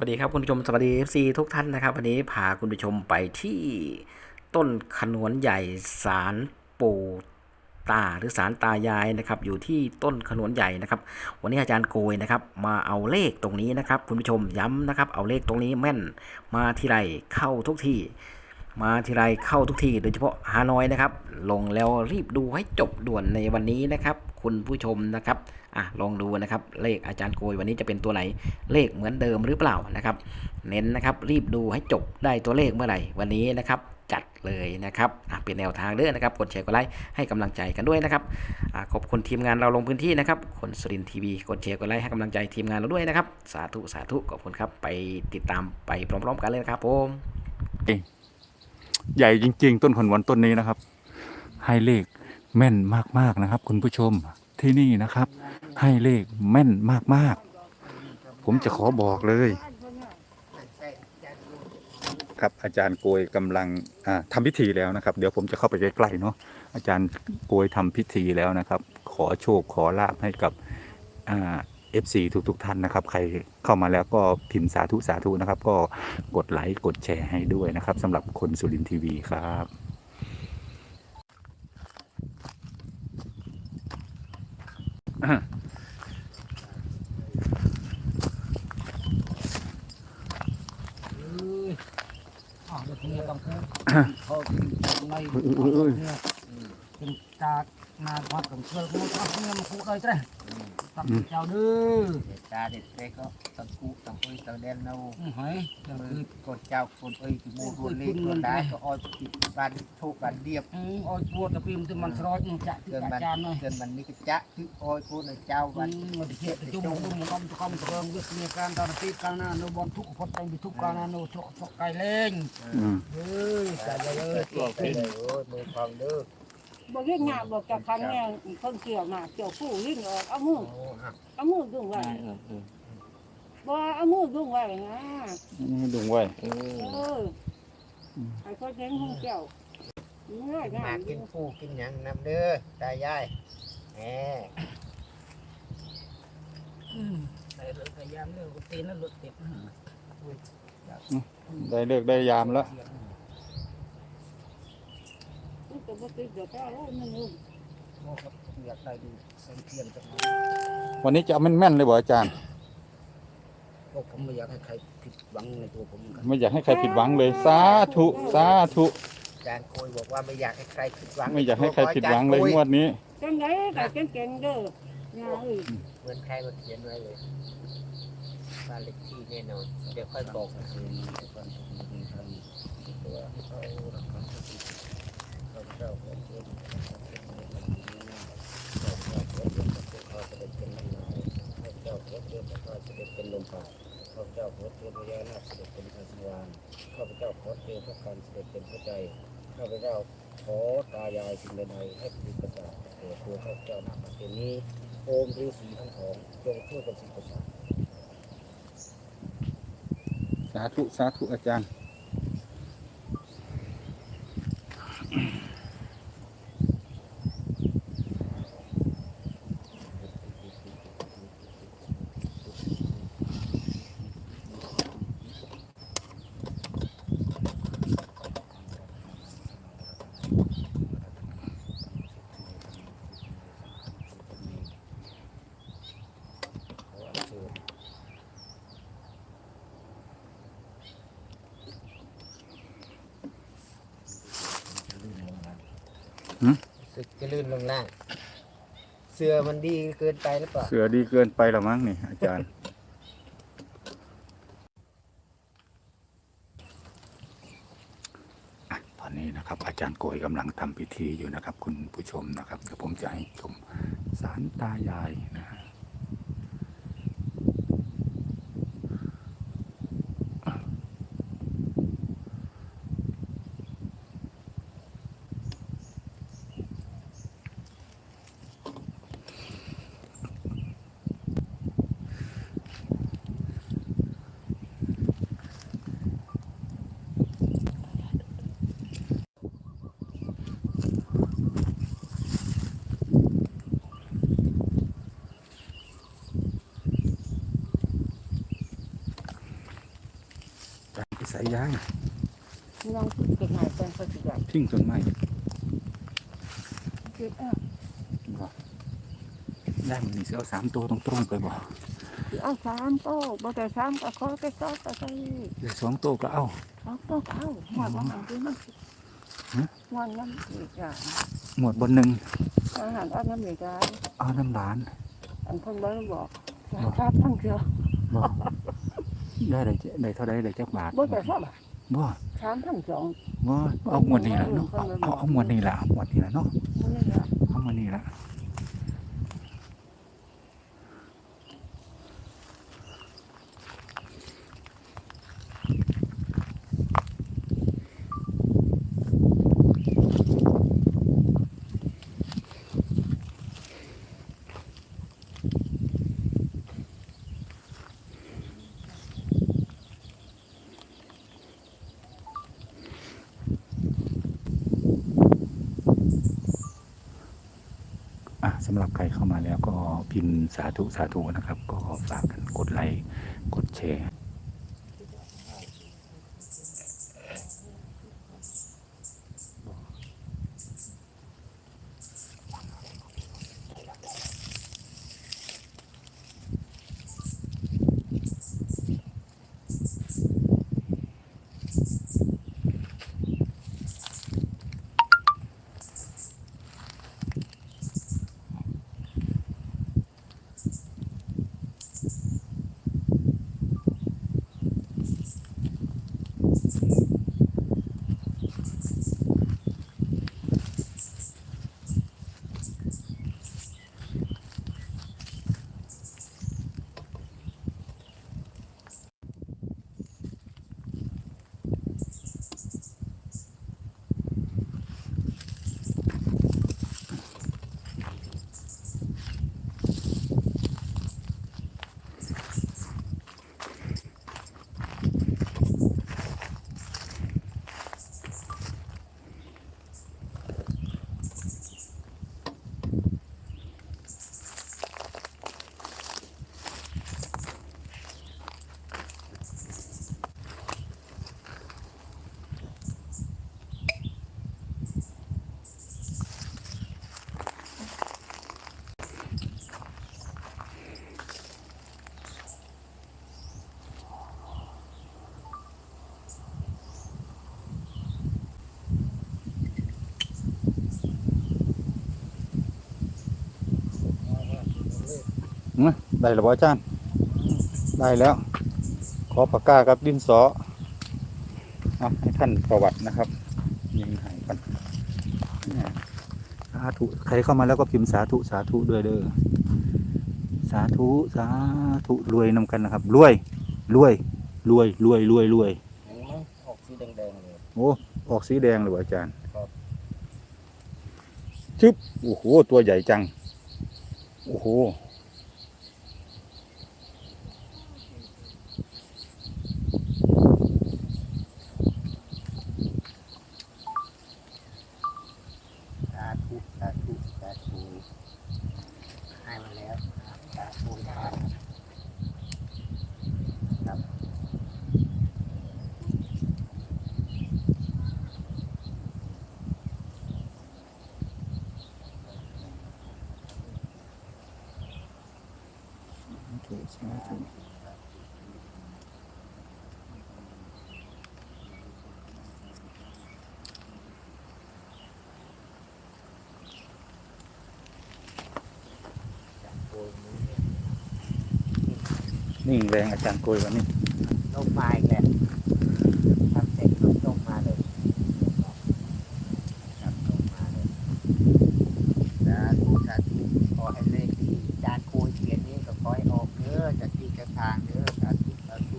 วัสดีครับคุณผู้ชมสวัสดี FC ทุกท่านนะครับ วันนี้พาคุณผู้ชมไปที่ต้นขนวนใหญ่สารปู่ตาหรือสารตายายนะครับ อยู่ที่ต้นขนวนใหญ่นะครับ วันนี้อาจารย์โกยนะครับ มาเอาเลขตรงนี้นะครับ คุณผู้ชมย้ำนะครับ เอาเลขตรงนี้แม่นมาทีไรเข้าทุกที่ มาทีไรเข้าทุกที่โดยเฉพาะฮานอยนะครับ ลงแล้วรีบดูให้จบด่วนในวันนี้นะครับ คุณผู้ชมนะครับ อะลองดูนะครับ เลขอาจารย์โกยวันนี้จะเป็นตัวไหน เลขเหมือนเดิมหรือเปล่านะครับ เน้นนะครับรีบดูให้จบได้ตัวเลขเมื่อไหร่ วันนี้นะครับจัดเลยนะครับอะเป็นแนวทางเด้อนะครับ กดแชร์กดไลค์ให้กำลังใจกันด้วยนะครับอะขอบคุณทีมงานเราลงพื้นที่นะครับคนสุรินทีวีกดแชร์กดไลค์ให้กำลังใจทีมงานเราด้วยนะครับ สาธุสาธุขอบคุณครับ ไปติดตามไปพร้อม ๆ กันเลยนะครับผมใหญ่จริง ๆ ต้นขนวนต้นนี้นะครับ ให้เลขแม่นมากๆนะครับ คุณผู้ชม ที่นี่นะครับ ให้เลขแม่นมากๆ ผมจะขอบอกเลย ครับอาจารย์โกยกำลังอ่าทำพิธีแล้วนะครับ เดี๋ยวผมจะเข้าไปใกล้ๆเนาะอาจารย์โกยทำพิธีแล้วนะครับ ขอโชคขอลาบให้กับเอฟซีทุกๆท่านนะครับ ใครเข้ามาแล้วก็พิมพ์สาธุสาธุนะครับ ก็กดไลค์กดแชร์ให้ด้วยนะครับสำหรับคนสุรินทร์ทีวีครับ อ๋อ เดี๋ยวนี้ต้องคือเขาในอุ้ยเนี่ยเป็นจากนาพักกับเพื่อนเขาทำเนี่ยมันคู่เลยจ้ะ ตักเจ้าดื้อตาเด็กเล็กก็ตังกูตังปุยตังเดนเอาหอยเดี๋ยวคือกดเจ้าคนเอ้ยที่มูรวนเล็กรวนได้ก็อ้อยติดบ้านทุกบ้านเดียบอืมอ้อยปวดแต่พิมพ์ที่มันสลอยมันจะที่เกินมันจานหน่อยเกินมันนี่ก็จะคืออ้อยคนเจ้ามับ้านนมันเทียบจุ่มจุ่มมันก็มันก็มันเริ่มวิทยาการตอนที่กลางหน้าโนบอลทุกคนแต่งไปทุกกลางหน้าโนโชโชไก่เล่งอืมเฮ้ยใจเย็นตัวเป็นเลยโอ้ยมือฟังเด้อ บอกเรียกงานบอกจากครั้งแรกคนเกี่ยวหนาเกี่ยวผู้ลิ้นออกเอามือโอ้ฮะเอามือดุงไว้บอกเอามือดุงไว้นะดุงไว้เออไอ้คนเลี้ยงของเกี่ยวง่ายงามานกินปูกินหยังนำเด้อตายายแหมใส่รถพยายามเร็วตีนแล้วรถติดได้เลิกได้ยามแล้ว นี่ก็บ่ติดเดี๋ยวก็เอามันนึงโอ้ครับอยากได้ดูเส้นเทียนจังเลยวันนี้จะเอาแม่นๆเลยบ่อาจารย์พวกผมไม่อยากให้ใครผิดหวังในตัวผมเหมือนกันไม่อยากให้ใครผิดหวังเลย สาธุ สาธุ อาจารย์โกยบอกว่าไม่อยากให้ใครผิดหวังไม่อยากให้ใครผิดหวังเลยงวดนี้ จังไดก็เก่งๆเด้องาเอ้ยเหมือนใครมาเขียนไว้เลยบ้านเลขที่แน่นอนเดี๋ยวค่อยบอกเป็นลมปาข้าพเจ้าขอเทพยานาคเสด็จเป็นพระสวรรค์ข้าพเจ้าขอเทพระการเสด็จเป็นพระใจข้าพเจ้าขอตายายสิ่งใดให้ป็นประสาทแก่ตัวข้าพเจ้าณบัดนี้โอมฤาษีทั้งสองจงช่วยกันสิ่งประสาทสาธุสาธุอาจารย์ สึกจะลื่นลงล่าง เสื้อมันดีเกินไปหรือเปล่า เสือดีเกินไปหรอมั้งนี่ อาจารย์ อะตอนนี้นะครับ อาจารย์โกยกำลังทำพิธีอยู่นะครับ คุณผู้ชมนะครับเดี๋ยวผมจะให้ชมสารตายายนะฮะ สายย้ายน้องพูดเก่งหน่อยเป็นปฏิบัติทิ้งต้นไม้เก่งอะบ่ได้มันนี่สิเอาสามตัวตรงๆไปบ่เอาสามโต๊ะบ่แต่สามก็ขอไปสองก็ใส่เดี๋ยวสองตัวก็เอาสองโต๊ะเข้าหมดวันนั้นมันฮะวันนั้นอีกอย่างหมวดบนหนึ่งอาหารอันนั้นอีกอย่างเอาน้ำหลานอันคนบ่ได้บอกครับทั้งเดียวบ่ ได้ได้ได้เท่าใดได้จักบาทบ่แต่สามบาทบ่สามทั้งสองบ่เอางวดนี้ละเนาะเอาเอาเอางวดนี้ละเอางวดนี้ละเนาะมันนี่ละเอางวดนี้ละ สำหรับใครเข้ามาแล้วก็พิมพ์สาธุสาธุนะครับ ก็ฝากกันกดไลค์กดแชร์ นะ ได้แล้วบ่อาจารย์ ได้แล้ว ขอปากกากับดินสอเอาให้ท่านประวัตินะครับยิงหายกันเนี่ยสาธุใครเข้ามาแล้วก็พิมพ์สาธุสาธุด้วยเด้อสาธุสาธุรวยนำกันนะครับรวยรวยรวยรวยรวยรวยเห็นไหมออกสีแดงๆเลยโอ้ออกสีแดงเลยว่ะอาจารย์ครับชึบโอ้โหตัวใหญ่จังโอ้โห สาธุสาธุสาธุให้มาแล้วสาธุครับครับ นิ่งแรงอาจารย์โกยวันนี้ลงมาอีกแล้วทำเสร็จลงลงมาเลยครับลงมาเลยสาธุสาธุขอให้เลขที่จานโคยเขียนนี้ก็ขอให้ออกเด้อจะที่จะทางเด้อสาธุสาธุ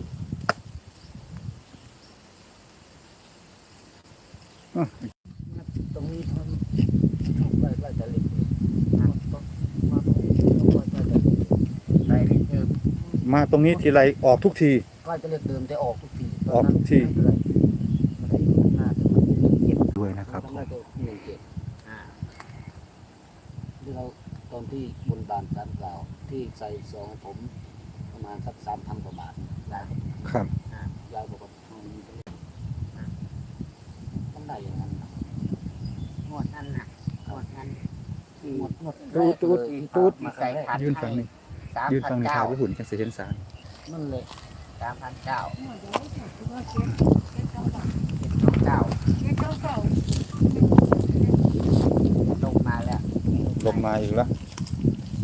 ตรงนี้ทำใกล้ใกล้จะเล็ก มาตรงนี้ทีไรออกทุกที ก็จะเรียกเดิมแต่ออกทุกทีออกทุกทีด้วยนะครับที่เราตอนที่บนบานสารกล่าว ที่ใส่สองผมประมาณสักสามพันกว่าบาทได้ครับ อ่ายายบกว่าทนเป็นก่องต้องได้อย่างนั้นนะงวดนั้นน่ะงวดนั้นงวดงวดกเลตูดตูด มาครั้งแกยืนฝั่งนี้ามยืนพัฟันงในเก้าข่าวญี่ปุ่นจังสิเห็นสารนั่นเลยสามพันเก้าเมื่อเดี๋ยวจะถือว่าเก็บเก็บเก้าเก้าเก้าเก็บเก้าเก้าลงมาแล้วลงมาอีกแล้ว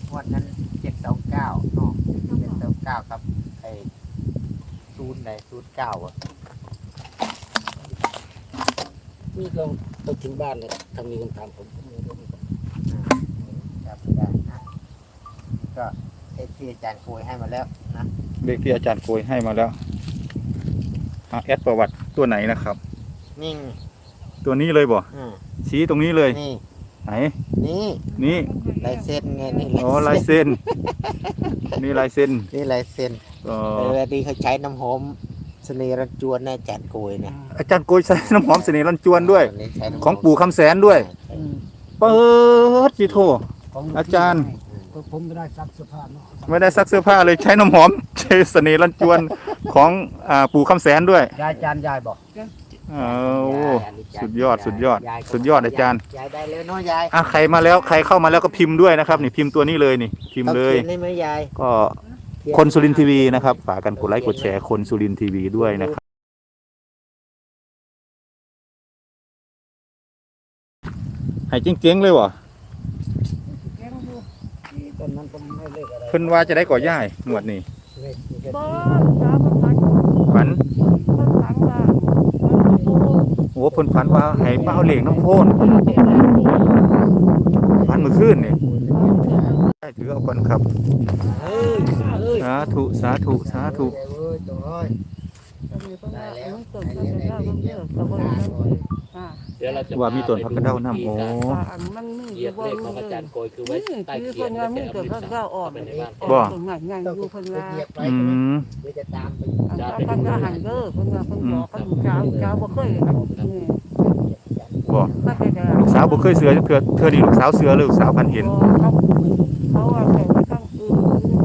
งวดนั้นเจ็ดสองเก้าเนาะเจ็ดสองเก้าครับไอ้ศูนย์ไหนศูนย์เก้าอะนี่ลองไปถึงบ้านเลยทำมีคนถามผมผมไม่รู้เหมือนกันครับได้นะก็ เอฟซีอาจารย์คุยให้มาแล้วนะเลขที่อาจารย์โกยให้มาแล้วอะแอดประวัติตัวไหนนะครับ นิ่งตัวนี้เลยบ่อืมชี้ตรงนี้เลยนี่ไหนนี่นี่ลายเส้นไงนี่อ๋อลายเส้นนี่ลายเส้นนี่ลายเส้นอ๋อเออดีเขาใช้น้ำหอมเสน่ห์รันจวนนะอาจารย์คุยเนี่ยอาจารย์โกยใช้น้ำหอมเสน่ห์รันจวนด้วยอันนี้ใช้น้ำหมของปู่คำแสนด้วยเปิดจีโทอาจารย์ ผมไม่ได้ซักเสื้อผ้าเนาะไม่ได้ซักเสื้อผ้าเลยใช้น้ำหอมใช้เสน่ห์รันจวนของอ่าปู่คำแสนด้วยยายจานยายบอกเอาสุดยอดสุดยอด สุดยอดอาจารย์ยายได้เลยเนาะยายอะใครมาแล้วใครเข้ามาแล้วก็พิมพ์ด้วยนะครับนี่พิมพ์ตัวนี้เลยนี่พิมพ์เลยต้องขีนได้ไหมยายก็คนสุรินทร์ทีวีนะครับฝากกันกดไลค์กดแชร์คนสุรินทร์ทีวีด้วยนะครับให้เจ๊งๆเลยวะเก็บอยู่ที่ตอ นนั้นผมไม่เลขอะไรเพิ่นว่าจะได้ก่อย่ายงวดนี้เลขเลขบ่สาวคนฝันฝันคนฝันว่ามันโตโอ้เพิ่นฝันว่าให้มาเอาเหล็กน้ำโพนฝันเมื่อคืนนี่ได้ถือเอาก่อนครับ เฮ้ยเฮ้ยสาธุสาธุสาธุเอ้ยตัวอ้อยก็มีคนว่ามันเกิดขึ้นแล้วมันเกิดกับคนนั้นอ่า เดี๋ยวเราจะว่ามีต้นพักกระเด้าน้ำโอ้ว่าอันมันมีอเหยียยู่บบ่เลขขมีองอาเลจารยย์โกยคือไว้นี่ใต้คือเขีคยนนแล้วว่ามีแต่เกิดเอาขึ้นมืก็อออกไปในบ้านออกตรงไหนไงอยู่คนว่าเหยียบไว้อืมเดี๋ยวจะตามไปอันนั้นคนก็หันเด้อคนว่าคนบอกคนเจ้าเจ้าบ่เคยอันนี้บ่ก็แต่แต่ลูกสาวบ่เคยเสือเถื่อเถื่อดีลูกสาวเสือเลยลูกสาวพันเห็นเขาเขาว่าแต่ว่าตั้งอือ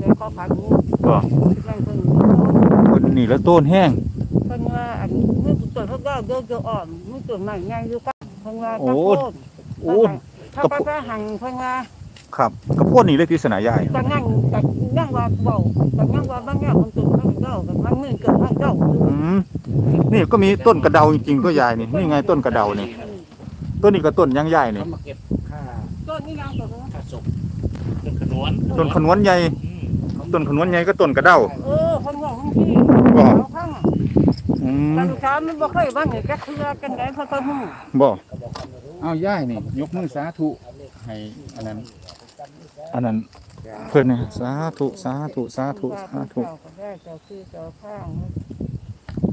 แต่เขาพันนี้บ่นั่นเพิ่นคนนี่แล้วต้นแห้งเพิ่นว่าอัน มือตัวเขาก็เดินจะอ่อนมือตัวใหม่ไงอยู่ก็เพิ่นว่าโอ้ตะโกนโอ้ถ้าป้าป้าหังเพิ่นว่าครับกระโพดนี่เลยที่สนายายก็นั่งก็นั่งว่าเบาก็นั่งว่าบางอย่างคนตื่นมันเก้าก็มันมือเกิดมันเก้าอืมนี่ก็มีต้นกระเดาจริงๆก็ยายนี่นี่ไงต้นกระเดานี่ต้นนี้ก็ต้นยังใหญ่นี่มาเก็บค่าต้นนี้ยังตัวนึงค่าศพเป็นขนวนต้นขนวนใหญ่ต้นขนวนใหญ่ก็ต้นกระเดาเออคนบอกบางทีบ่เอาข้าง แต่ลูกสาวมันบ่เคยบ้างนี่ก็คือกันได้เพิ่นก็ฮู้บ่เอาย่ายนี่ ยกมือสาธุให้อันนั้น อันนั้นเพิ่นนี่สาธุสาธุสาธุสาธุ เจ้าก็ได้เจ้าคือเจ้าข้าง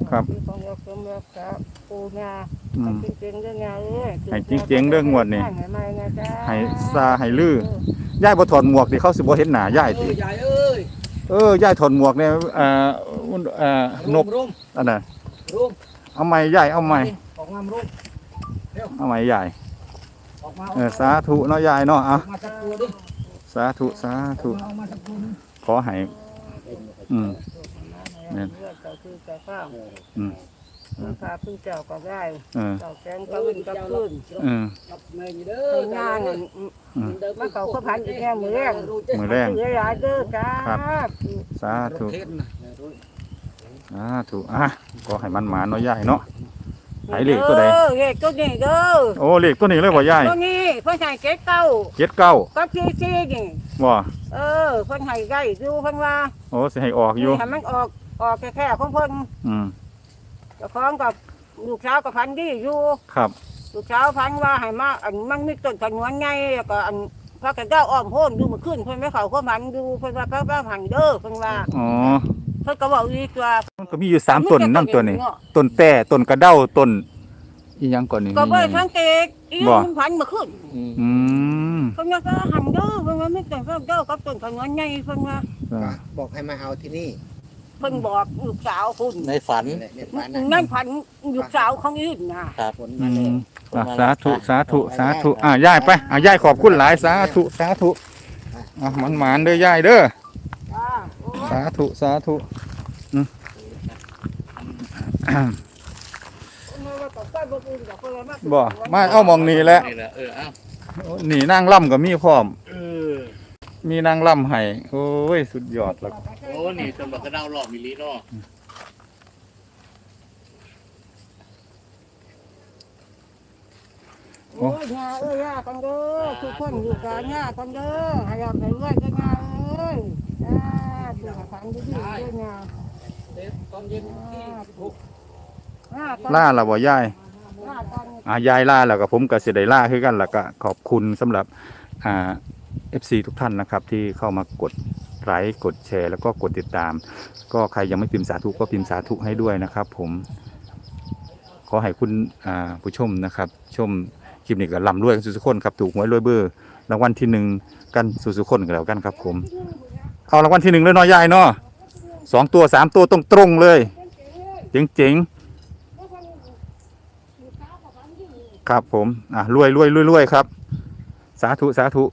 ครับ ที่ของเราสมรักษาปูงาอืมให้จริงๆเรื่องงานเอ้ยให้จริงๆเรื่องงวดนี่ ให้มาไงจ้าให้ซาให้ลือย่ายบ่ถอดหมวกดิเขาสิบ่เห็นหน้าย่ายเอ้ติยยายเอ้ยเออย่ายถอดหมวกเนี่ยเอ่อเอ่อนกรุ่มอันน่ะ รุ่มเอาไม้ย่ายเอาไม้ออกมารุ่มเอาไม้ย่ายออกมาเออสาธุเนาะยายเนาะออะอกมาสักตัวดิสาธุสาธุออกมาสักตัวนึงขอให้อืมเนี่ยเจ้าคือเจ้าข้างอืมมันพาพึ่งเจ้าก็ได้เออเจ้าแกงก็ขึ้นก็ขึ้นเออรับแม่อยู่เด้อไปงานนั่นอืมมันเขาก็พันอีกแค่มือแรกมือแรงเสียหลายเด้อจ้าสาธุ เทศนะสาธุอะขอให้มันหมาเนาะยายเนาะไหนเลขตัวใดเออเลขตัวนี้เด้อโอ้เลขตัวนี้เลยบ่ยายตัวนี้เพิ่นให้เก็ดเก้าเจ็ดเก้าก็ซีซีนี่บ่เออเพิ่นให้ได้อยู่เพิ่นว่าโอ้สิให้ออกอยู่ให้มันออกออกแค่ๆของเพิ่นอืมเจ้าของกับลูกสาวกับพันดีอยู่ครับลูกสาวพันว่าให้มาอันมันมีต้นขนวนไงแล้วก็อันพระกันเจ้าอ้อมโพนอยู่เมื่อคืนเพิ่นไม่เข้าก็มันดูเพิ่นว่าพระพระหังเด้อเพิ่นว่าอ๋อเพิ่นก็บอกอีกว่ามันก็มีอยู่สามต้นนํตัวนี้ต้นแต่ต้นกระเด้าต้นอีหยังก่อนนี่ก็บ่ได้สังเกตอีบ่มันพันเมื่อคืนอืมเพิ่นว่าพระหังเด้อเพิ่นว่ามีต้นพระเจ้ากับต้นขนวนไงเพิ่นว่าเออบอกให้มาเอาที่นี่เพิ่นบอกลูกสาวคุณในฝันเนี่ยฝันนะนั่นพันลูกสาวของอื่นน่ะผลอืมาเลยมอะสาธุสาธุสาธุอะยายไปอะยายขอบคุณหลายสาธุสาธุอะมันหมานเด้อยายเด้อจ้าโอ้ยสาธุสาธุอืม บ่มาเอาหมองนี้แหละนี่แหละเออเอ้านี่นั่งล่ำกับมีพร้อม เออมีนางล่ำให้โอ้ยสุดยอดแล้วโอ้นี่ตำรวจกระเด้าหลอกมิลลิเนาะโอ้ยยาเอ้ยยากันเด้อทุกคนอยู่กันยากันเด้อให้ยาให้รวยกันยาเอ้ยยาตัวขันดีๆเด้อยา ตอนเย็นที่หกยากันล่าและบ่ยายยากันอ่ายายล่าแล้วก็ผมก็สิได้ล่าคือกันแล้วก็ขอบคุณสำหรับอ่า FC ทุกท่านนะครับ ที่เข้ามากดไลค์กดแชร์ แล้วก็กดติดตาม ก็ใครยังไม่พิมพ์สาธุก็พิมพ์สาธุให้ด้วยนะครับ ผมขอให้คุณอ่าผู้ชมนะครับ ชมคลิปนี้ก็ลำรวยกันสุขคนครับถูกหวยรวยเบอร์รางวัลที่หนึ่งกันสุขคนกันแล้วกันครับ ผม เอารางวัลที่หนึ่งเลยเนาะยายเนาะ สองตัวสามตัวตรงตรงเลยเจ๋งครับผม อะรวยรวยรวยรวยครับ สาธุ สาธุ